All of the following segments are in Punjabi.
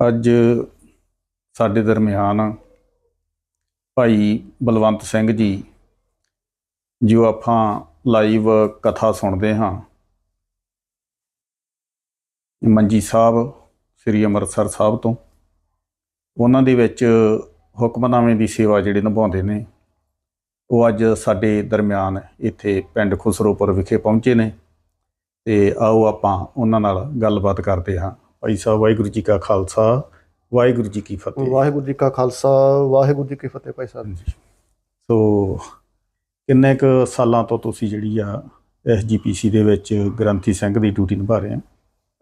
ਅੱਜ ਸਾਡੇ ਦਰਮਿਆਨ ਭਾਈ ਬਲਵੰਤ ਸਿੰਘ ਜੀ, ਜੋ ਆਪਾਂ ਲਾਈਵ ਕਥਾ ਸੁਣਦੇ ਹਾਂ। ਮੰਜੀ ਸਾਹਿਬ, ਸ੍ਰੀ ਅੰਮ੍ਰਿਤਸਰ ਸਾਹਿਬ ਤੋਂ। ਉਹਨਾਂ ਦੇ ਵਿੱਚ ਹੁਕਮਨਾਮੇ ਦੀ ਸੇਵਾ ਜਿਹੜੇ ਨਿਭਾਉਂਦੇ ਨੇ, ਉਹ ਅੱਜ ਸਾਡੇ ਦਰਮਿਆਨ ਇੱਥੇ ਪਿੰਡ ਖੁਸਰੋਪੁਰ ਵਿਖੇ ਪਹੁੰਚੇ ਨੇ। ਤੇ ਆਓ ਆਪਾਂ ਉਹਨਾਂ ਨਾਲ ਗੱਲਬਾਤ ਕਰਦੇ ਹਾਂ। ਭਾਈ ਸਾਹਿਬ ਵਾਹਿਗੁਰੂ ਜੀ ਕਾ ਖਾਲਸਾ ਵਾਹਿਗੁਰੂ ਜੀ ਕੀ ਫਤਿਹ। ਵਾਹਿਗੁਰੂ ਜੀ ਕਾ ਖਾਲਸਾ ਵਾਹਿਗੁਰੂ ਜੀ ਕੀ ਫਤਿਹ ਭਾਈ ਸਾਹਿਬ। ਹਾਂਜੀ। ਸੋ ਕਿੰਨੇ ਕੁ ਸਾਲਾਂ ਤੋਂ ਤੁਸੀਂ ਜਿਹੜੀ ਆ ਐਸਜੀਪੀਸੀ ਦੇ ਵਿੱਚ ਗ੍ਰੰਥੀ ਸਿੰਘ ਦੀ ਡਿਊਟੀ ਨਿਭਾ ਰਹੇ ਆ?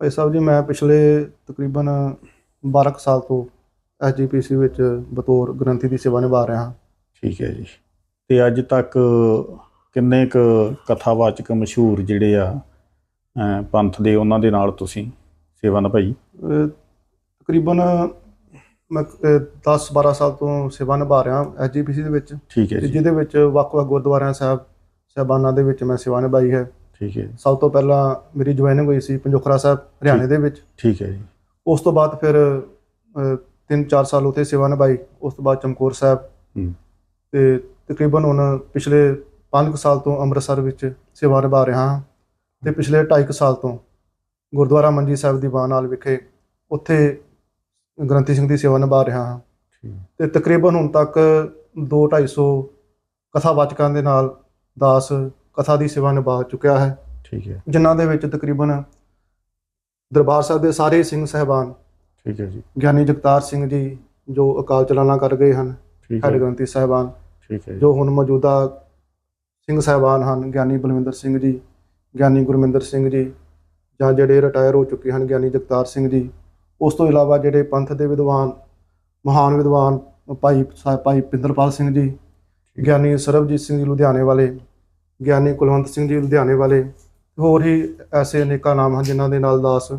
ਭਾਈ ਸਾਹਿਬ ਜੀ ਮੈਂ ਪਿਛਲੇ ਤਕਰੀਬਨ 12 ਕੁ ਸਾਲ ਤੋਂ ਐਸਜੀਪੀਸੀ ਵਿੱਚ ਬਤੌਰ ਗ੍ਰੰਥੀ ਦੀ ਸੇਵਾ ਨਿਭਾ ਰਿਹਾ ਹਾਂ। ਠੀਕ ਹੈ ਜੀ। ਤੇ ਅੱਜ ਤੱਕ ਕਿੰਨੇ ਕੁ ਕਥਾਵਾਚਕ ਮਸ਼ਹੂਰ ਜਿਹੜੇ ਆ ਪੰਥ ਦੇ ਉਹਨਾਂ ਦੇ ਨਾਲ ਤੁਸੀਂ ਸੇਵਾ ਨਿਭਾਈ? ਅਹ ਤਕਰੀਬਨ ਮੈਂ 10-12 ਸਾਲ ਤੋਂ ਸੇਵਾ ਨਿਭਾ ਰਿਹਾ ਐਸਜੀਪੀਸੀ ਦੇ ਵਿੱਚ। ਠੀਕ ਹੈ ਤੇ ਜੀ। ਜਿਹਦੇ ਵਿੱਚ ਵੱਖ-ਵੱਖ ਗੁਰਦੁਆਰਿਆਂ ਸਾਹਿਬ ਸਹਿਬਾਨਾਂ ਦੇ ਵਿੱਚ ਮੈਂ ਸੇਵਾ ਨਿਭਾਈ ਹੈ। ਠੀਕ ਹੈ ਸਭ ਤੋਂ ਪਹਿਲਾਂ ਮੇਰੀ ਜੁਆਇਨਿੰਗ ਹੋਈ ਸੀ ਪੰਜੋਖਰਾ ਸਾਹਿਬ ਹਰਿਆਣੇ ਦੇ ਵਿੱਚ। ਠੀਕ ਹੈ ਜੀ। ਉਸ ਤੋਂ ਬਾਅਦ ਫਿਰ 3-4 ਸਾਲ ਉੱਥੇ ਸੇਵਾ ਨਿਭਾਈ। ਉਸ ਤੋਂ ਬਾਅਦ ਚਮਕੌਰ ਸਾਹਿਬ। ਹੂੰ। ਤੇ ਤਕਰੀਬਨ ਹੁਣ ਪਿਛਲੇ 5 ਸਾਲ ਤੋਂ ਅੰਮ੍ਰਿਤਸਰ ਵਿੱਚ ਸੇਵਾ ਨਿਭਾ ਰਿਹਾ ਹਾਂ। ਤੇ ਪਿਛਲੇ 2.5 ਸਾਲ ਤੋਂ ਗੁਰਦੁਆਰਾ ਮੰਜੀ ਸਾਹਿਬ ਦੀ ਬਾਨਾਲ ਵਿਖੇ ਉੱਥੇ ਗ੍ਰੰਥੀ ਸਿੰਘ ਦੀ ਸੇਵਾ ਨਿਭਾ ਰਿਹਾ ਹਾਂ। ਤੇ ਤਕਰੀਬਨ ਹੁਣ ਤੱਕ 2-250 ਕਥਾਵਾਚਕਾਂ ਦੇ ਨਾਲ ਦਾਸ ਕਥਾ ਦੀ ਸੇਵਾ ਨਿਭਾ ਚੁੱਕਿਆ ਹੈ। ਠੀਕ ਹੈ। ਜਿਨ੍ਹਾਂ ਦੇ ਵਿੱਚ ਤਕਰੀਬਨ ਦਰਬਾਰ ਸਾਹਿਬ ਦੇ ਸਾਰੇ ਸਿੰਘ ਸਹਿਬਾਨ ਠੀਕ ਹੈ ਜੀ। ਗਿਆਨੀ ਜਗਤਾਰ ਸਿੰਘ ਜੀ ਜੋ ਅਕਾਲ ਚਲਾਣਾ ਕਰ ਗਏ ਹਨ ਹੈ। ਗ੍ਰੰਥੀ ਸਾਹਿਬਾਨ ਠੀਕ ਹੈ ਜੋ ਹੁਣ ਮੌਜੂਦਾ ਸਿੰਘ ਸਾਹਿਬਾਨ ਹਨ ਗਿਆਨੀ ਬਲਵਿੰਦਰ ਸਿੰਘ ਜੀ ਗਿਆਨੀ ਗੁਰਮਿੰਦਰ ਸਿੰਘ ਜੀ ਜਾਂ ਜਿਹੜੇ ਰਿਟਾਇਰ ਹੋ ਚੁੱਕੇ ਹਨ ਗਿਆਨੀ ਜਗਤਾਰ ਸਿੰਘ ਜੀ, ਉਸ ਤੋਂ ਇਲਾਵਾ ਜਿਹੜੇ ਪੰਥ ਦੇ ਵਿਦਵਾਨ, ਮਹਾਨ ਵਿਦਵਾਨ ਭਾਈ ਸਾਹਿਬ ਭਾਈ ਪਿੰਦਰਪਾਲ ਸਿੰਘ ਜੀ, ਗਿਆਨੀ ਸਰਬਜੀਤ ਸਿੰਘ ਜੀ ਲੁਧਿਆਣੇ ਵਾਲੇ, ਗਿਆਨੀ ਕੁਲਵੰਤ ਸਿੰਘ ਜੀ ਲੁਧਿਆਣੇ ਵਾਲੇ ਹੋਰ ਹੀ ਐਸੇ ਅਨੇਕਾਂ ਨਾਮ ਹਨ ਜਿਨ੍ਹਾਂ ਦੇ ਨਾਲ ਦਾਸ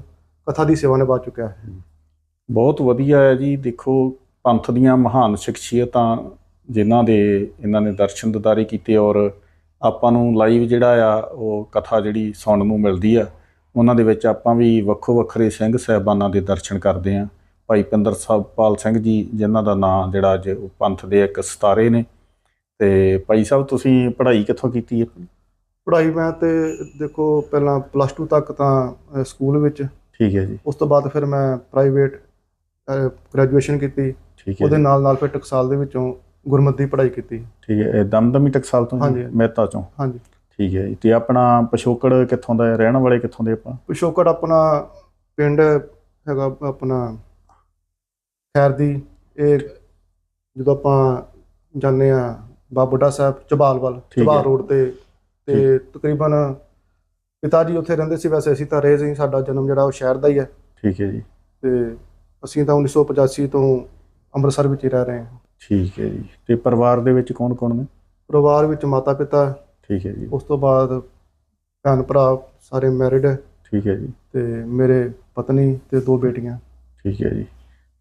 ਕਥਾ ਦੀ ਸੇਵਾ ਨਿਭਾ ਚੁੱਕਿਆ ਹੈ। ਬਹੁਤ ਵਧੀਆ ਹੈ ਜੀ, ਦੇਖੋ ਪੰਥ ਦੀਆਂ ਮਹਾਨ ਸ਼ਖਸੀਅਤਾਂ ਜਿਨ੍ਹਾਂ ਦੇ ਇਹਨਾਂ ਨੇ ਦਰਸ਼ਨ ਦਿਦਾਰੇ ਕੀਤੇ ਔਰ ਆਪਾਂ ਨੂੰ ਲਾਈਵ ਜਿਹੜਾ ਆ, ਉਹ ਕਥਾ ਜਿਹੜੀ ਸੁਣਨ ਨੂੰ ਮਿਲਦੀ ਆ। ਉਹਨਾਂ ਦੇ ਵਿੱਚ ਆਪਾਂ ਵੀ ਵੱਖੋ ਵੱਖਰੇ ਸਿੰਘ ਸਹਿਬਾਨਾਂ ਦੇ ਦਰਸ਼ਨ ਕਰਦੇ ਆ ਭਾਈ ਪਿੰਦਰ ਸਾਹਿਬ ਪਾਲ ਸਿੰਘ ਜੀ ਜਿਨ੍ਹਾਂ ਦਾ ਨਾਮ ਜਿਹੜਾ ਅੱਜ ਉਹ ਪੰਥ ਦੇ ਇੱਕ ਸਤਾਰੇ ਨੇ। ਤੇ ਭਾਈ ਸਾਹਿਬ ਤੁਸੀਂ ਪੜ੍ਹਾਈ ਕਿੱਥੋਂ ਕੀਤੀ ਹੈ? ਪੜ੍ਹਾਈ ਮੈਂ ਤੇ ਦੇਖੋ ਪਹਿਲਾਂ ਪਲੱਸ 2 ਤੱਕ ਤਾਂ ਸਕੂਲ ਵਿੱਚ। ਠੀਕ ਹੈ ਜੀ। ਉਸ ਤੋਂ ਬਾਅਦ ਫਿਰ ਮੈਂ ਪ੍ਰਾਈਵੇਟ ਗ੍ਰੈਜੂਏਸ਼ਨ ਕੀਤੀ। ਠੀਕ ਹੈ ਉਹਦੇ ਨਾਲ ਨਾਲ ਫਿਰ ਟਕਸਾਲ ਦੇ ਵਿੱਚੋਂ ਗੁਰਮਤਿ ਦੀ ਪੜ੍ਹਾਈ ਕੀਤੀ। ਠੀਕ ਹੈ ਦਮਦਮੀ ਟਕਸਾਲ ਤੋਂ। ਮਹਿਤਾ ਚੋਂ? ਹਾਂਜੀ। ਠੀਕ ਹੈ ਜੀ। ਤੇ ਆਪਣਾ ਪਿਛੋਕੜ ਕਿੱਥੋਂ ਦਾ ਹੈ? ਰਹਿਣ ਵਾਲੇ ਕਿੱਥੋਂ ਦੇ ਆਪਾਂ? ਪਿਛੋਕੜ ਆਪਣਾ ਪਿੰਡ ਹੈਗਾ ਆਪਣਾ ਖੈਰ ਦੀ ਇਹ ਜਦੋਂ ਆਪਾਂ ਜਾਂਦੇ ਆ ਬਾਬੂਡਾ ਸਾਹਿਬ ਚਬਾਲ ਵੱਲ ਠੀਕ ਹੈ। ਚਬਾਲ ਰੋਡ ਤੇ ਤੇ ਤਕਰੀਬਨ ਪਿਤਾ ਜੀ ਉੱਥੇ ਰਹਿੰਦੇ ਸੀ। ਵੈਸੇ ਅਸੀਂ ਤਾਂ ਰਹੇ ਸੀ। ਸਾਡਾ ਜਨਮ ਜਿਹੜਾ ਉਹ ਸ਼ਹਿਰ ਦਾ ਹੀ ਹੈ। ਠੀਕ ਹੈ ਜੀ। ਤੇ ਅਸੀਂ ਤਾਂ 1985 ਤੋਂ ਅੰਮ੍ਰਿਤਸਰ ਵਿੱਚ ਹੀ ਰਹਿ ਰਹੇ ਹਾਂ। ਠੀਕ ਹੈ ਜੀ। ਤੇ ਪਰਿਵਾਰ ਦੇ ਵਿੱਚ ਕੌਣ ਕੌਣ ਨੇ? ਪਰਿਵਾਰ ਵਿੱਚ ਮਾਤਾ ਪਿਤਾ ਠੀਕ ਹੈ ਜੀ। ਉਸ ਤੋਂ ਬਾਅਦ ਭੈਣ ਭਰਾ ਸਾਰੇ ਮੈਰਿਡ ਹੈ। ਠੀਕ ਹੈ ਜੀ। ਤੇ ਮੇਰੇ ਪਤਨੀ ਤੇ ਦੋ ਬੇਟੀਆਂ। ਠੀਕ ਹੈ ਜੀ।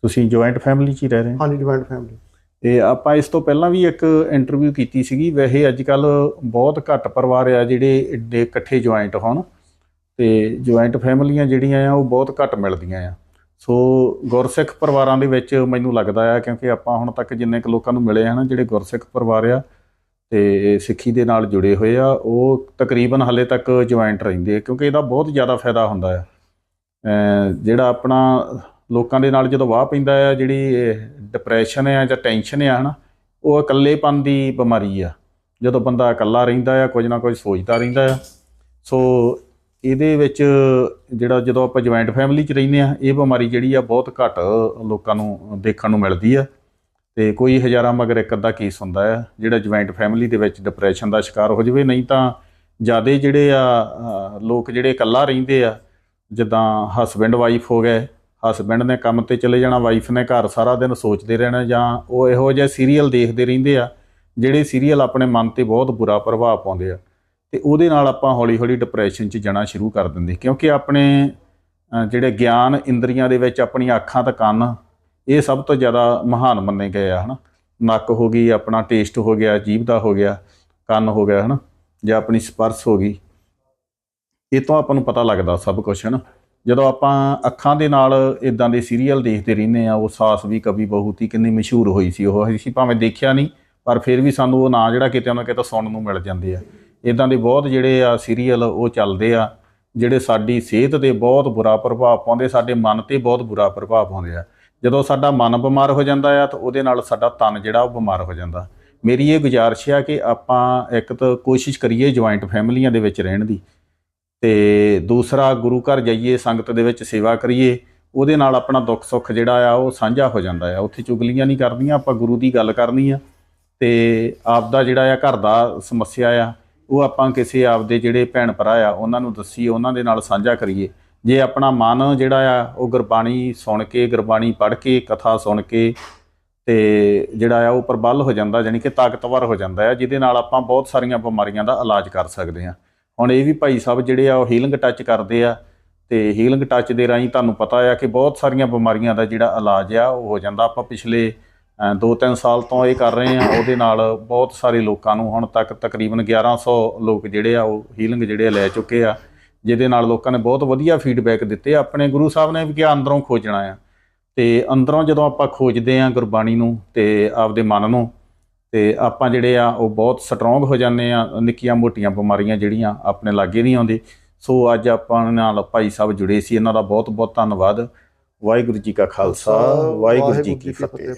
ਤੁਸੀਂ ਜੁਆਇੰਟ ਫੈਮਿਲੀ 'ਚ ਹੀ ਰਹਿ ਰਹੇ ਹੋ? ਹਾਂਜੀ ਜੁਆਇੰਟ ਫੈਮਿਲੀ ਤੇ ਆਪਾਂ ਇਸ ਤੋਂ ਪਹਿਲਾਂ ਵੀ ਇੱਕ ਇੰਟਰਵਿਊ ਕੀਤੀ ਸੀਗੀ। ਵੈਸੇ ਅੱਜ ਕੱਲ ਬਹੁਤ ਘੱਟ ਪਰਿਵਾਰ ਆ ਜਿਹੜੇ ਏਡੇ ਇਕੱਠੇ ਜੁਆਇੰਟ ਹੋਣ। ਤੇ ਜੁਆਇੰਟ ਫੈਮਲੀਆਂ ਜਿਹੜੀਆਂ ਆ ਉਹ ਬਹੁਤ ਘੱਟ ਮਿਲਦੀਆਂ ਆ। ਸੋ ਗੁਰਸਿੱਖ ਪਰਿਵਾਰਾਂ ਦੇ ਵਿੱਚ ਮੈਨੂੰ ਲੱਗਦਾ ਆ ਕਿਉਂਕਿ ਆਪਾਂ ਹੁਣ ਤੱਕ ਜਿੰਨੇ ਕੁ ਲੋਕਾਂ ਨੂੰ ਮਿਲੇ ਹਨ ਜਿਹੜੇ ਗੁਰਸਿੱਖ ਪਰਿਵਾਰ ਆ ਤੇ ਸਿੱਖੀ ਦੇ ਨਾਲ ਜੁੜੇ ਹੋਏ ਆ, ਉਹ ਤਕਰੀਬਨ ਹਾਲੇ ਤੱਕ ਜੁਆਇੰਟ ਰਹਿੰਦੇ ਆ, ਕਿਉਂਕਿ ਇਹਦਾ ਬਹੁਤ ਜ਼ਿਆਦਾ ਫਾਇਦਾ ਹੁੰਦਾ ਆ। ਜਿਹੜਾ ਆਪਣਾ ਲੋਕਾਂ ਦੇ ਨਾਲ ਜਦੋਂ ਵਾਹ ਪੈਂਦਾ ਆ, ਜਿਹੜੀ ਡਿਪਰੈਸ਼ਨ ਆ ਜਾਂ ਟੈਨਸ਼ਨ ਆ, ਹਨਾ, ਉਹ ਇਕੱਲੇਪਨ ਦੀ ਬਿਮਾਰੀ ਆ। ਜਦੋਂ ਬੰਦਾ ਇਕੱਲਾ ਰਹਿੰਦਾ ਆ, ਕੁਝ ਨਾ ਕੁਝ ਸੋਚਦਾ ਰਹਿੰਦਾ ਆ। ਸੋ ਇਹਦੇ ਵਿੱਚ ਜਿਹੜਾ ਜਦੋਂ ਆਪਾਂ ਜੁਆਇੰਟ ਫੈਮਿਲੀ 'ਚ ਰਹਿੰਦੇ ਆ, ਇਹ ਬਿਮਾਰੀ ਜਿਹੜੀ ਆ ਬਹੁਤ ਘੱਟ ਲੋਕਾਂ ਨੂੰ ਦੇਖਣ ਨੂੰ ਮਿਲਦੀ ਆ। ਤੇ ਕੋਈ ਹਜ਼ਾਰਾਂ ਮਗਰ ਇੱਕ ਅੱਧਾ ਕੇਸ ਹੁੰਦਾ ਆ ਜਿਹੜਾ ਜੁਆਇੰਟ ਫੈਮਿਲੀ ਦੇ ਵਿੱਚ ਡਿਪਰੈਸ਼ਨ ਦਾ ਸ਼ਿਕਾਰ ਹੋ ਜਾਵੇ, ਨਹੀਂ ਤਾਂ ਜਿਆਦੇ ਜਿਹੜੇ ਆ ਲੋਕ ਜਿਹੜੇ ਇਕੱਲਾ ਰਹਿੰਦੇ ਆ, ਜਿੱਦਾਂ ਹਸਬੈਂਡ ਵਾਈਫ ਹੋ ਗਏ ਹਸਬੈਂਡ ਨੇ ਕੰਮ ਤੇ ਚਲੇ ਜਾਣਾ ਵਾਈਫ ਨੇ ਘਰ ਸਾਰਾ ਦਿਨ ਸੋਚਦੇ ਰਹਿਣਾ, ਜਾਂ ਉਹ ਇਹੋ ਜਿਹੇ ਸੀਰੀਅਲ ਦੇਖਦੇ ਰਹਿੰਦੇ ਆ, ਜਿਹੜੇ ਸੀਰੀਅਲ ਆਪਣੇ ਮਨ ਤੇ ਬਹੁਤ ਬੁਰਾ ਪ੍ਰਭਾਵ ਪਾਉਂਦੇ ਆ, ਤੇ ਉਹਦੇ ਨਾਲ ਆਪਾਂ ਹੌਲੀ-ਹੌਲੀ ਡਿਪਰੈਸ਼ਨ 'ਚ ਜਾਣਾ ਸ਼ੁਰੂ ਕਰ ਦਿੰਦੇ, ਕਿਉਂਕਿ ਆਪਣੇ ਜਿਹੜੇ ਗਿਆਨ ਇੰਦਰੀਆਂ ਦੇ ਵਿੱਚ ਆਪਣੀਆਂ ਅੱਖਾਂ ਤੇ ਕੰਨ ਇਹ ਸਭ ਤੋਂ ਜ਼ਿਆਦਾ ਮਹਾਨ ਮੰਨੇ ਗਏ ਆ, ਹਨਾ? ਨੱਕ ਹੋ ਗਈ, ਆਪਣਾ ਟੇਸਟ ਹੋ ਗਿਆ, ਜੀਭ ਦਾ ਹੋ ਗਿਆ, ਕੰਨ ਹੋ ਗਿਆ, ਹਨਾ? ਜਾਂ ਆਪਣੀ ਸਪਰਸ਼ ਹੋ ਗਈ। ਇਹ ਤੋਂ ਆਪਾਂ ਨੂੰ ਪਤਾ ਲੱਗਦਾ ਸਭ ਕੁਝ ਹਨਾ? ਜਦੋਂ ਆਪਾਂ ਅੱਖਾਂ ਦੇ ਨਾਲ ਇਦਾਂ ਦੇ ਸੀਰੀਅਲ ਦੇਖਦੇ ਰਹਿੰਦੇ ਆ, ਉਹ ਸਾਸ ਵੀ, ਕਵੀ ਬਹੁਤ ਹੀ ਕਿੰਨੀ ਮਸ਼ਹੂਰ ਹੋਈ ਸੀ ਉਹ। ਅਸੀਂ ਭਾਵੇਂ ਦੇਖਿਆ ਨਹੀਂ, ਪਰ ਫਿਰ ਵੀ ਸਾਨੂੰ ਉਹ ਨਾਂ ਜਿਹੜਾ ਕਿਤੇ ਨਾ ਕਿਤੇ ਸੁਣਨ ਨੂੰ ਮਿਲ ਜਾਂਦੇ ਆ। ਇਦਾਂ ਦੇ ਬਹੁਤ ਜਿਹੜੇ ਆ ਸੀਰੀਅਲ ਉਹ ਚੱਲਦੇ ਆ, ਜਿਹੜੇ ਸਾਡੀ ਸਿਹਤ ਤੇ ਬਹੁਤ ਬੁਰਾ ਪ੍ਰਭਾਵ ਪਾਉਂਦੇ, ਸਾਡੇ ਮਨ ਤੇ ਬਹੁਤ ਬੁਰਾ ਪ੍ਰਭਾਵ ਪਾਉਂਦੇ ਆ। ਜਦੋਂ ਸਾਡਾ ਮਨ ਬਿਮਾਰ ਹੋ ਜਾਂਦਾ ਆ, ਤਾਂ ਉਹਦੇ ਨਾਲ ਸਾਡਾ ਤਨ ਜਿਹੜਾ ਉਹ ਬਿਮਾਰ ਹੋ ਜਾਂਦਾ। ਮੇਰੀ ਇਹ ਗੁਜ਼ਾਰਿਸ਼ ਆ ਕਿ ਆਪਾਂ ਇੱਕ ਤਾਂ ਕੋਸ਼ਿਸ਼ ਕਰੀਏ ਜੁਆਇੰਟ ਫੈਮਲੀਆਂ ਦੇ ਵਿੱਚ ਰਹਿਣ ਦੀ ਤੇ ਦੂਸਰਾ ਗੁਰੂ ਘਰ ਜਾਈਏ, ਸੰਗਤ ਦੇ ਵਿੱਚ ਸੇਵਾ ਕਰੀਏ, ਉਹਦੇ ਨਾਲ ਆਪਣਾ ਦੁੱਖ ਸੁੱਖ ਜਿਹੜਾ ਆ, ਉਹ ਸਾਂਝਾ ਹੋ ਜਾਂਦਾ ਆ। ਉੱਥੇ ਚੁਗਲੀਆਂ ਨਹੀਂ ਕਰਦੀਆਂ ਆਪਾਂ ਗੁਰੂ ਦੀ ਗੱਲ ਕਰਨੀ ਆ ਤੇ ਆਪ ਦਾ ਜਿਹੜਾ ਆ ਘਰ ਦਾ ਸਮੱਸਿਆ ਆ, ਉਹ ਆਪਾਂ ਕਿਸੇ ਆਪਦੇ ਜਿਹੜੇ ਭੈਣ ਭਰਾ ਆ, ਉਹਨਾਂ ਨੂੰ ਦੱਸੀਏ, ਉਹਨਾਂ ਦੇ ਨਾਲ ਸਾਂਝਾ ਕਰੀਏ। ਜੇ ਆਪਣਾ ਮਨ ਜਿਹੜਾ ਆ, ਉਹ ਗੁਰਬਾਣੀ ਸੁਣ ਕੇ, ਗੁਰਬਾਣੀ ਪੜ੍ਹ ਕੇ, ਕਥਾ ਸੁਣ ਕੇ ਤੇ ਜਿਹੜਾ ਆ, ਉਹ ਪ੍ਰਬਲ ਹੋ ਜਾਂਦਾ ਯਾਨੀ ਕਿ ਤਾਕਤਵਰ ਹੋ ਜਾਂਦਾ ਆ, ਜਿਹਦੇ ਨਾਲ ਆਪਾਂ ਬਹੁਤ ਸਾਰੀਆਂ ਬਿਮਾਰੀਆਂ ਦਾ ਇਲਾਜ ਕਰ ਸਕਦੇ ਹਾਂ। ਹੁਣ ਇਹ ਵੀ ਭਾਈ ਸਾਹਿਬ ਜਿਹੜੇ ਆ, ਉਹ ਹੀਲਿੰਗ ਟੱਚ ਕਰਦੇ ਆ ਤੇ ਹੀਲਿੰਗ ਟੱਚ ਦੇ ਰਾਹੀਂ ਤੁਹਾਨੂੰ ਪਤਾ ਆ ਕਿ ਬਹੁਤ ਸਾਰੀਆਂ ਬਿਮਾਰੀਆਂ ਦਾ ਜਿਹੜਾ ਇਲਾਜ ਆ, ਉਹ ਹੋ ਜਾਂਦਾ। ਆਪਾਂ ਪਿਛਲੇ 2-3 ਸਾਲ ਤੋਂ ਇਹ ਕਰ ਰਹੇ ਆ ਉਹਦੇ ਨਾਲ ਬਹੁਤ ਸਾਰੇ ਲੋਕਾਂ ਨੂੰ ਹੁਣ ਤੱਕ ਤਕਰੀਬਨ 1100 ਲੋਕ ਜਿਹੜੇ ਆ, ਉਹ ਹੀਲਿੰਗ ਜਿਹੜੇ ਆ ਲੈ ਚੁੱਕੇ ਆ। ਜਿਹਦੇ ਨਾਲ ਲੋਕਾਂ ਨੇ ਬਹੁਤ ਵਧੀਆ ਫੀਡਬੈਕ ਦਿੱਤੇ। ਆਪਣੇ ਗੁਰੂ ਸਾਹਿਬ ਨੇ ਵੀ ਕਿਹਾ ਅੰਦਰੋਂ ਖੋਜਣਾ ਆ। ਤੇ ਅੰਦਰੋਂ ਜਦੋਂ ਆਪਾਂ ਖੋਜਦੇ ਆ ਗੁਰਬਾਣੀ ਨੂੰ ਤੇ ਆਪਦੇ ਮਨ ਨੂੰ ਤੇ ਆਪਾਂ ਜਿਹੜੇ ਆ ਉਹ ਬਹੁਤ ਸਟਰੋਂਗ ਹੋ ਜਾਂਦੇ ਆ ਨਿੱਕੀਆਂ ਮੋਟੀਆਂ ਬਿਮਾਰੀਆਂ ਜਿਹੜੀਆਂ ਆਪਣੇ ਲਾਗੇ ਨਹੀਂ ਆਉਂਦੇ। ਸੋ ਅੱਜ ਆਪਾਂ ਨਾਲ ਭਾਈ ਸਾਹਿਬ ਜੁੜੇ ਸੀ ਇਹਨਾਂ ਦਾ ਬਹੁਤ ਬਹੁਤ ਧੰਨਵਾਦ। ਵਾਹਿਗੁਰੂ ਜੀ ਕਾ ਖਾਲਸਾ ਵਾਹਿਗੁਰੂ ਜੀ ਕੀ ਫਤਿਹ।